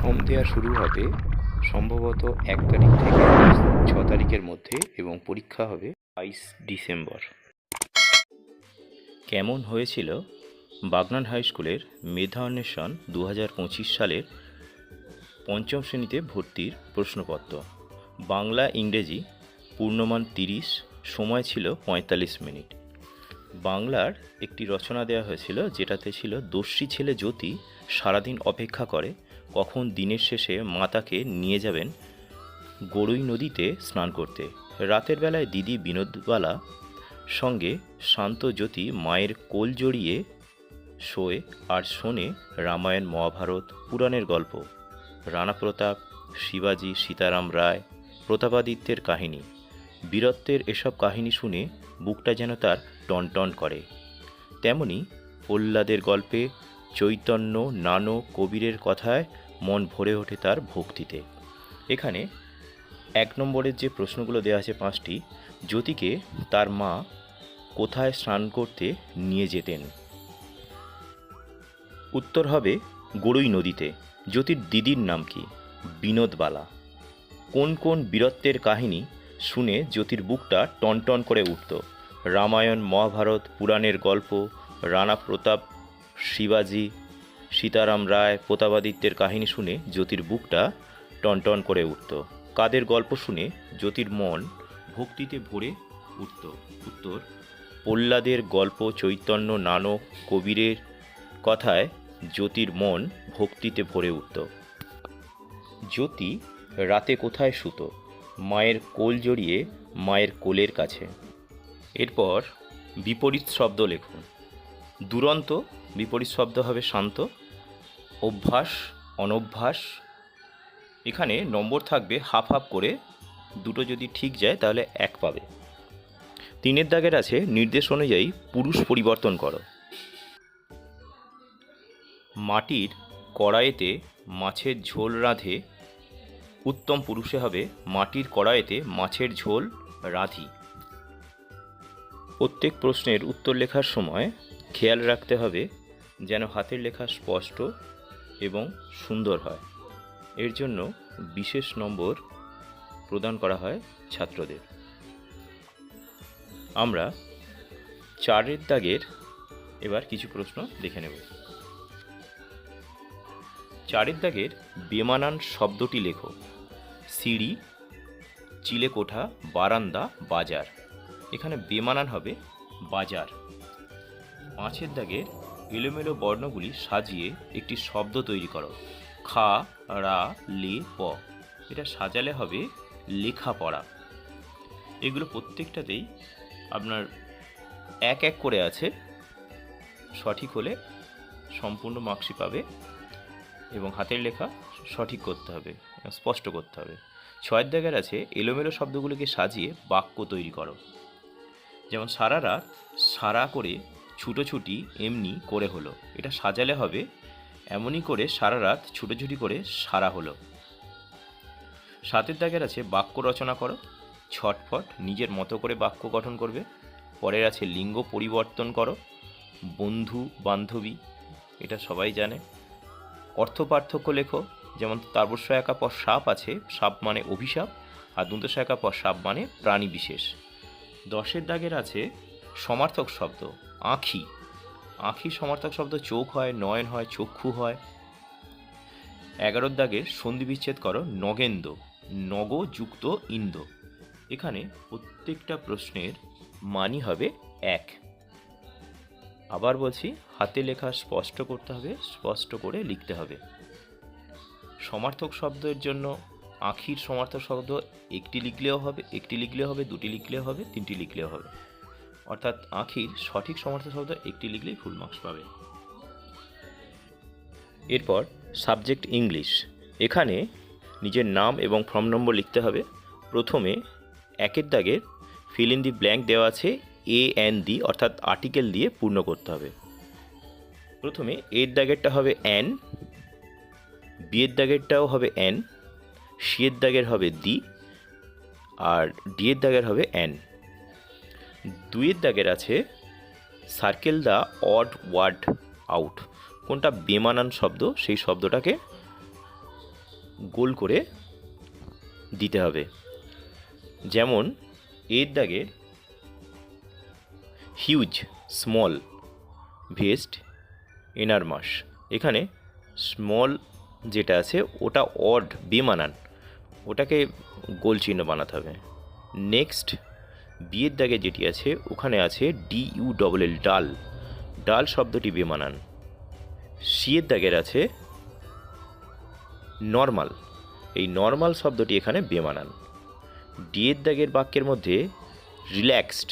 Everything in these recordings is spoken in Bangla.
ফর্ম দেওয়া শুরু হবে সম্ভবত এক তারিখ থেকে ছ তারিখের মধ্যে এবং পরীক্ষা হবে বাইশ ডিসেম্বর। কেমন হয়েছিল বাগনান হাই স্কুলের মেধা অন্বেষণ দু হাজার পঁচিশ সালের পঞ্চম শ্রেণীতে ভর্তির প্রশ্নপত্র? বাংলা ইংরেজি পূর্ণমান তিরিশ, সময় ছিল পঁয়তাল্লিশ মিনিট। বাংলার একটি রচনা দেওয়া হয়েছিল যেটাতে ছিল দস্যি ছেলে জ্যোতি সারাদিন অপেক্ষা করে কখন দিনের শেষে মাতাকে নিয়ে যাবেন গড়ুই নদীতে স্নান করতে। রাতের বেলায় দিদি বিনোদবালা সঙ্গে শান্ত জ্যোতি মায়ের কোল জড়িয়ে শোয় আর শোনে রামায়ণ, মহাভারত, পুরাণের গল্প। রানা প্রতাপ, শিবাজি, সীতারাম রায়, প্রতাপাদিত্যের কাহিনী। বীরত্বের এসব কাহিনী শুনে বুকটা যেন তার টনটন করে। তেমনি প্রহ্লাদের গল্পে চৈতন্য নানো কবিরের কথায় মন ভরে ওঠে তার ভক্তিতে। এখানে এক নম্বরের যে প্রশ্নগুলো দেওয়া আছে পাঁচটি, জ্যোতিকে তার মা কোথায় স্নান করতে নিয়ে যেতেন? উত্তর হবে গড়ুই নদীতে। জ্যোতির দিদির নাম কি? বিনোদবালা। কোন কোন বীরত্বের কাহিনী শুনে জ্যোতির বুকটা টনটন করে উঠত? রামায়ণ, মহাভারত, পুরাণের গল্প, রানা প্রতাপ শিবাজি, সীতারাম রায় প্রতাপাদিত্যের কাহিনী শুনে জ্যোতির বুকটা টনটন করে উঠত। কাদের গল্প শুনে জ্যোতির মন ভক্তিতে ভরে উঠত। উত্তর, প্রহ্লাদের গল্প চৈতন্য নানক কবিরের কথায় জ্যোতির মন ভক্তিতে ভরে উঠত। জ্যোতি রাতে কোথায় শুতো? মায়ের কোল জড়িয়ে মায়ের কোলের কাছে। এরপর বিপরীত শব্দ লেখুন। দুরন্ত বিপরীত শব্দ হবে শান্ত, অভ্যাস, অনভ্যাস। এখানে নম্বর থাকবে হাফ হাফ করে, দুটো যদি ঠিক যায় তাহলে এক পাবে। তিনের দাগের আছে, নির্দেশ অনুযায়ী পুরুষ পরিবর্তন করো। মাটির কড়াইতে মাছের ঝোল রাঁধে, উত্তম পুরুষে হবে মাটির কড়াইতে মাছের ঝোল রাঁধি। প্রত্যেক প্রশ্নের উত্তর লেখার সময় খেয়াল রাখতে হবে যেন হাতের লেখা স্পষ্ট এবং সুন্দর হয়। এর জন্য বিশেষ নম্বর প্রদান করা হয় ছাত্রদের। আমরা চারের দাগের এবার কিছু প্রশ্ন দেখে নেব। চারের দাগের বেমানান শব্দটি লেখো। সিঁড়ি, চিলেকোঠা, বারান্দা, বাজার। এখানে বেমানান হবে বাজার। পাঁচের দাগের এলোমেলো বর্ণগুলি সাজিয়ে একটি শব্দ তৈরি করো। খা, রা, লে, প। এটা সাজালে হবে লেখা পড়া এগুলো প্রত্যেকটাতেই আপনার এক এক করে আছে। সঠিক হলে সম্পূর্ণ মার্কসই পাবে এবং হাতের লেখা সঠিক করতে হবে স্পষ্ট করতে হবে। ছয়ের দাগের আছে, এলোমেলো শব্দগুলিকে সাজিয়ে বাক্য তৈরি করো। যেমন সারা রাত সারা করে ছুটোছুটি এমনি করে হলো। এটা সাজালে হবে, এমনই করে সারা রাত ছুটোছুটি করে সারা হলো। সাতের দাগের আছে বাক্য রচনা করো, ছটফট নিজের মতো করে বাক্য গঠন করবে, পরের আছে লিঙ্গ পরিবর্তন করো, বন্ধু, বান্ধবী, এটা সবাই জানে। অর্থ পার্থক্য লেখো, যেমন তারবস্য একা পর সাপ আছে, সাপ মানে অভিশাপ, আর দুন্তস একা পর সাপ মানে প্রাণী বিশেষ। দশের দাগের আছে সমার্থক শব্দ আঁখি। আঁখি সমার্থক শব্দ চোখ হয়, নয়ন হয়, চক্ষু হয়। এগারোর দাগে সন্ধি বিচ্ছেদ করো, নগেন্দ্র। নগ যুক্ত ইন্দ এখানে প্রত্যেকটা প্রশ্নের মানই হবে এক। আবার বলছি, হাতে লেখা স্পষ্ট করতে হবে, স্পষ্ট করে লিখতে হবে। সমার্থক শব্দের জন্য আখির সমার্থক শব্দ একটি লিখলেও হবে, একটি লিখলেও হবে, দুটি লিখলেও হবে, তিনটি লিখলেও হবে। অর্থাৎ আখির সঠিক সমার্থক শব্দ একটি লিখলেই ফুল মার্কস পাবে। এরপর সাবজেক্ট ইংলিশ এখানে নিজের নাম এবং ফর্ম নম্বর লিখতে হবে। প্রথমে একের দাগের ফিল ইন দি ব্ল্যাঙ্ক দেওয়া আছে এ এন দি অর্থাৎ আর্টিকেল দিয়ে পূর্ণ করতে হবে। প্রথমে এর দাগেরটা হবে অ্যান বিয়ের দাগেরটাও হবে অ্যান সিয়ের দাগের হবে দি আর ডিয়ের দাগের হবে অ্যান দুইয়ের দাগের আছে circle the odd word out কোনটা বেমানান শব্দ, সেই শব্দটাকে গোল করে দিতে হবে। যেমন, এর দাগের হিউজ স্মল ভেস্ট এনার মাস এখানে স্মল যেটা আছে, ওটা অড বেমানান। ওটাকে গোল চিহ্ন বানাতে হবে। নেক্সট বিয়ের দাগে যেটি আছে, ওখানে আছে ডি ইউ ডবল এল ডাল। ডাল শব্দটি বেমানান। সিয়ের দাগের আছে নর্মাল। এই নর্মাল শব্দটি এখানে বেমানান। ডিয়ের দাগের বাক্যের মধ্যে রিল্যাক্সড,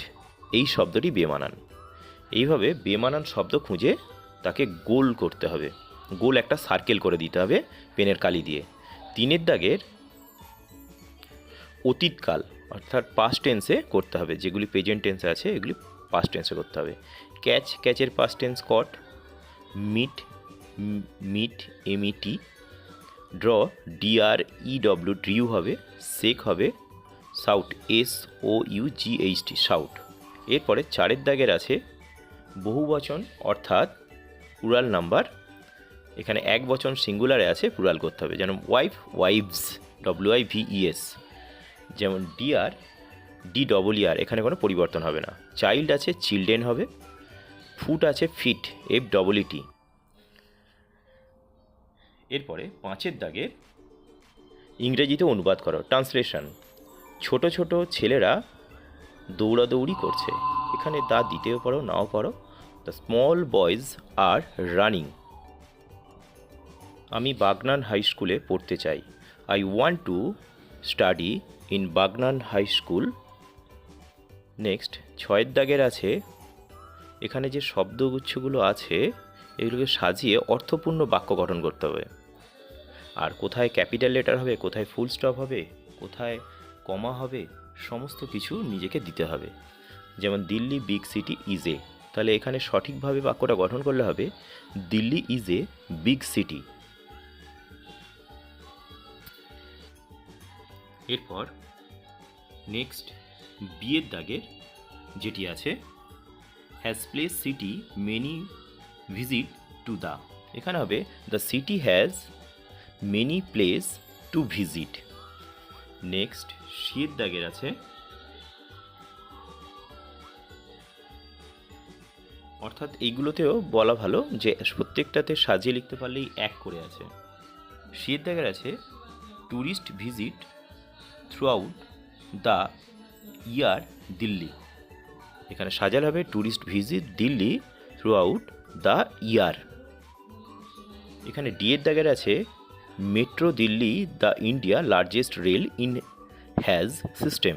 এই শব্দটি বেমানান। এইভাবে বেমানান শব্দ খুঁজে তাকে গোল করতে হবে। গোল একটা সার্কেল করে দিতে হবে পেনের কালি দিয়ে। তিনের দাগের অতীতকাল। অর্থাৎ পাস্ট টেন্সে করতে হবে। যেগুলি প্রেজেন্ট টেন্সে আছে, এগুলি পাস্ট টেন্সে করতে হবে। Catch ক্যাচের past tense caught meet met M E T draw D R E W drew হবে সেক হবে sought S O U G H T sought এরপরে চারের দাগের আছে বহুবচন অর্থাৎ প্লুরাল নাম্বার এখানে এক বচন সিঙ্গুলারে আছে প্লুরাল করতে হবে। যেমন wife wives W I V যেমন deer D double E R এখানে কোনো পরিবর্তন হবে না। চাইল্ড আছে চিলড্রেন হবে। ফুট আছে ফিট এফ ডবল ইটি এরপরে পাঁচের দাগের ইংরেজিতে অনুবাদ করো ট্রান্সলেশন ছোট ছোট ছেলেরা দৌড়াদৌড়ি করছে। এখানে দা দিতেও পারো, নাও পারো। The small boys are running আমি বাগনান হাই স্কুলে পড়তে চাই। I want to study in Bagnan high school. Next, ছয়ের দাগের আছে, এখানে যে শব্দগুচ্ছগুলো আছে, এগুলোকে সাজিয়ে অর্থপূর্ণ বাক্য গঠন করতে হবে। আর কোথায় ক্যাপিটাল লেটার হবে, কোথায় ফুল স্টপ হবে, কোথায় কমা হবে, সমস্ত কিছু নিজেকে দিতে হবে। যেমন Delhi big city is a, তাহলে এখানে সঠিকভাবে বাক্যটা গঠন করলে হবে, Delhi is a big city. এরপর নেক্সট বিয়ের দাগের যেটি আছে has place city many visit to the এখানে হবে the city has many place to visit next শীত দাগের আছে, অর্থাৎ এইগুলোতেও বলা ভালো যে প্রত্যেকটাতে সাজিয়ে লিখতে পারলেই এক করে আছে। শীত দাগের আছে tourist visit throughout the year Delhi এখানে সাজাল হবে tourist visit Delhi throughout the year এখানে ডিএর দাগের আছে metro Delhi the India largest rail in has system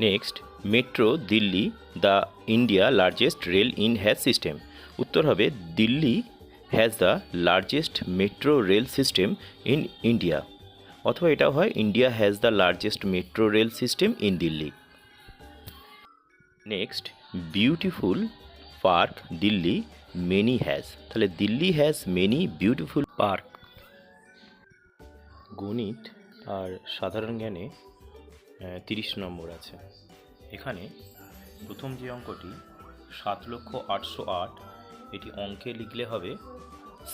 next metro Delhi the India largest rail in has system উত্তর হবে Delhi has the largest metro rail system in India অথবা এটা হয় India has the largest metro rail system in Delhi next beautiful park Delhi many has তাহলে Delhi has many beautiful park গণিত আর সাধারণ জ্ঞানে তিরিশ নম্বর আছে। এখানে প্রথম যে অঙ্কটি সাত লক্ষ আটশো আট, এটি অঙ্কে লিখলে হবে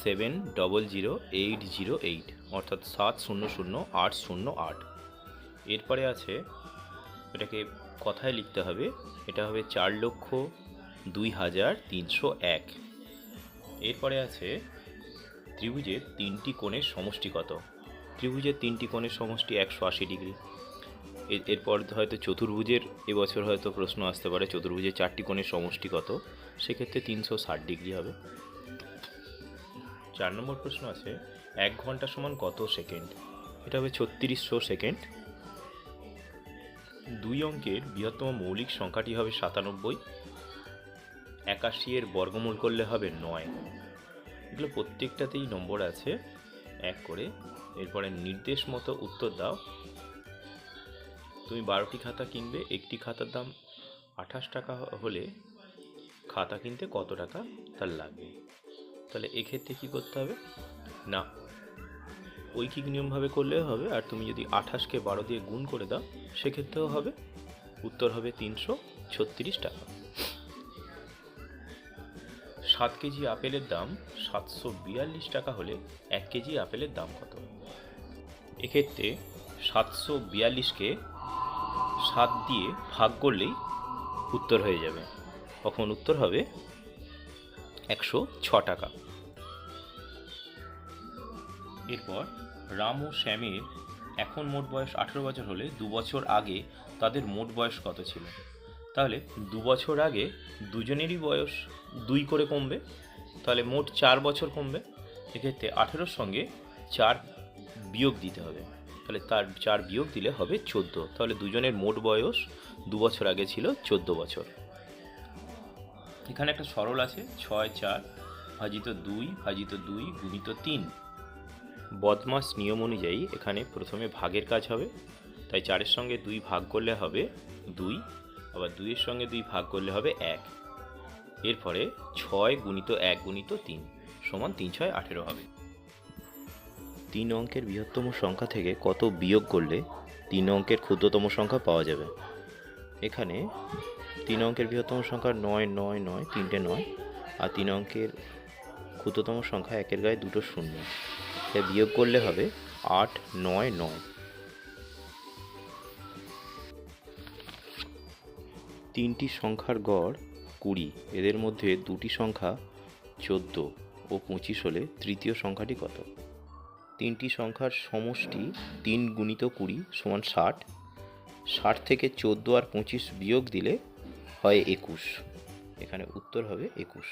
seven double zero eight zero eight অর্থাৎ সাত শূন্য শূন্য আট শূন্য আট। এরপরে আছে, এটাকে কথায় লিখতে হবে, এটা হবে চার লক্ষ দুই হাজার তিনশো এক। এরপরে আছে, ত্রিভুজের তিনটি কোণের সমষ্টি কত? ত্রিভুজের তিনটি কোণের সমষ্টি একশো আশি ডিগ্রি। এরপর হয়তো চতুর্ভুজের এবছর হয়তো প্রশ্ন আসতে পারে, চতুর্ভুজের চারটি কোণের সমষ্টি কত? সেক্ষেত্রে তিনশো ষাট ডিগ্রি হবে। চার নম্বর প্রশ্ন আছে, এক ঘণ্টা সমান কত সেকেন্ড? এটা হবে ছত্রিশশো সেকেন্ড। দুই অঙ্কের বৃহত্তম মৌলিক সংখ্যাটি হবে সাতানব্বই, একাশি এর বর্গমূল করলে হবে নয়। এগুলো প্রত্যেকটাতেই নম্বর আছে, এক করে। এরপরে নির্দেশ মতো উত্তর দাও। তুমি বারোটি খাতা কিনবে, একটি খাতার দাম আঠাশ টাকা হলে খাতা কিনতে কত টাকা তার লাগবে? তাহলে এক্ষেত্রে কী করতে হবে? না। ঐকিক নিয়মভাবে করলেও হবে, আর তুমি যদি আঠাশকে বারো দিয়ে গুণ করে দাও, সেক্ষেত্রেও হবে। উত্তর হবে তিনশো ছত্রিশ টাকা। সাত কেজি আপেলের দাম সাতশো বিয়াল্লিশ টাকা হলে এক কেজি আপেলের দাম কত? এক্ষেত্রে সাতশো বিয়াল্লিশকে সাত দিয়ে ভাগ করলেই উত্তর হয়ে যাবে। তখন উত্তর হবে? একশো ছ টাকা। এরপর রাম ও শ্যামের এখন মোট বয়স আঠেরো বছর হলে দু বছর আগে তাদের মোট বয়স কত ছিল? তাহলে দু বছর আগে দুজনেরই বয়স দুই করে কমবে, তাহলে মোট চার বছর কমবে। এক্ষেত্রে আঠেরোর সঙ্গে চার বিয়োগ দিতে হবে, তাহলে তার চার বিয়োগ দিলে হবে চোদ্দ, তাহলে দুজনের মোট বয়স দু বছর আগে ছিল চোদ্দ বছর। এখানে একটা সরল আছে, ছয়, চার, ভাজিত দুই ভাজিত দুই, গুণিত তিন। বদমাস নিয়ম অনুযায়ী এখানে প্রথমে ভাগের কাজ হবে, তাই চারের সঙ্গে দুই ভাগ করলে হবে দুই, আবার দুইয়ের সঙ্গে দুই ভাগ করলে হবে এক। এরপরে ছয় গুণিত এক গুণিত তিন সমান তিন, ছয়, আঠেরো হবে। তিন অঙ্কের বৃহত্তম সংখ্যা থেকে কত বিয়োগ করলে তিন অঙ্কের ক্ষুদ্রতম সংখ্যা পাওয়া যাবে? এখানে তিন অঙ্কের বৃহত্তম সংখ্যা নয় নয় নয়, তিনটে নয়, আর তিন অঙ্কের ক্ষুদ্রতম সংখ্যা একের গায়ে দুটো শূন্য। তাই বিয়োগ করলে হবে আট, নয় নয়। তিনটি সংখ্যার গড় কুড়ি। এদের মধ্যে দুটি সংখ্যা চোদ্দ ও পঁচিশ হলে তৃতীয় সংখ্যাটি কত? তিনটি সংখ্যার সমষ্টি তিন গুণিত কুড়ি সমান ষাট ষাট থেকে চোদ্দ আর পঁচিশ বিয়োগ দিলে হয় একুশ। এখানে উত্তর হবে একুশ।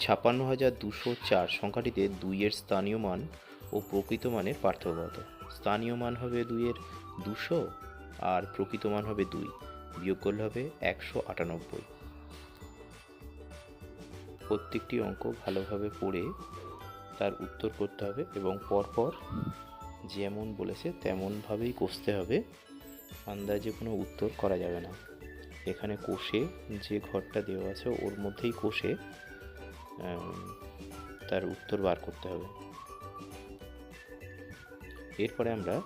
ছাপ্পান্ন হাজার দুশো চার সংখ্যাটিতে দুইয়ের স্থানীয় মান ও প্রকৃত মানের পার্থক্য কত? স্থানীয় মান হবে দুইয়ের দুশো আর প্রকৃত মান হবে দুই। বিয়োগ করলে হবে একশো আটানব্বই। প্রত্যেকটি অঙ্ক ভালোভাবে পড়ে তার উত্তর করতে হবে এবং পরপর যেমন বলেছে, তেমনভাবেই কষতে হবে। আন্দাজে কোনো উত্তর করা যাবে না। এখানে কোষে যে ঘরটা দেওয়া আছে, ওর মধ্যেই কোষে তার উত্তর বার করতে হবে। এরপরে আমরা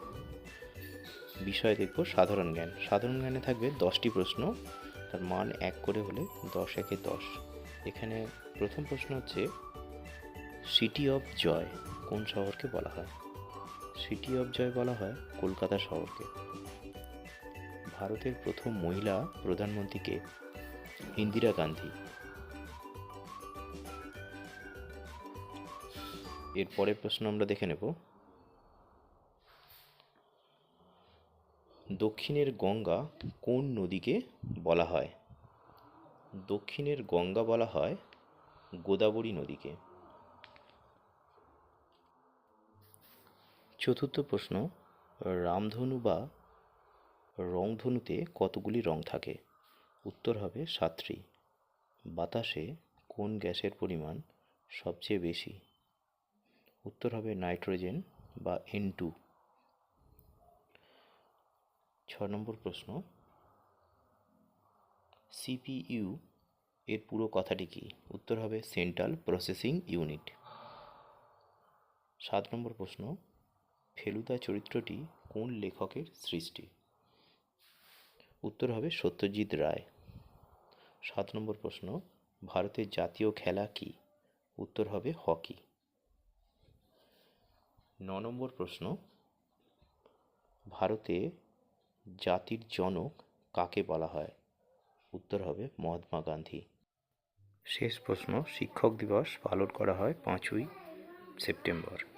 বিষয় দেখব সাধারণ জ্ঞান। সাধারণ জ্ঞানে থাকবে দশটি প্রশ্ন। তার মান এক করে হলে দশ একে দশ। এখানে প্রথম প্রশ্ন হচ্ছে সিটি অফ জয় কোন শহরকে বলা হয়? সিটি অফ জয় বলা হয় কলকাতা শহরকে। ভারতের প্রথম মহিলা প্রধানমন্ত্রীকে ইন্দিরা গান্ধী। এর পরের প্রশ্ন আমরা দেখে নেব। দক্ষিণের গঙ্গা কোন নদীকে বলা হয়? দক্ষিণের গঙ্গা বলা হয় গোদাবরী নদীকে। চতুর্থ প্রশ্ন, রামধনু বা রংধনুতে কতগুলি রং থাকে? উত্তর হবে সাতটি। বাতাসে কোন গ্যাসের পরিমাণ সবচেয়ে বেশি? উত্তর হবে নাইট্রোজেন বা এন টু ছ নম্বর প্রশ্ন সিপিইউ এর পুরো কথাটি কি? উত্তর হবে সেন্ট্রাল প্রসেসিং ইউনিট। সাত নম্বর প্রশ্ন ফেলুদা চরিত্রটি কোন লেখকের সৃষ্টি? উত্তর হবে সত্যজিৎ রায়। সাত নম্বর প্রশ্ন, ভারতের জাতীয় খেলা কি? উত্তর হবে হকি। ন নম্বর প্রশ্ন, ভারতে জাতির জনক কাকে বলা হয়? উত্তর হবে মহাত্মা গান্ধী। শেষ প্রশ্ন, শিক্ষক দিবস পালন করা হয় পাঁচই সেপ্টেম্বর।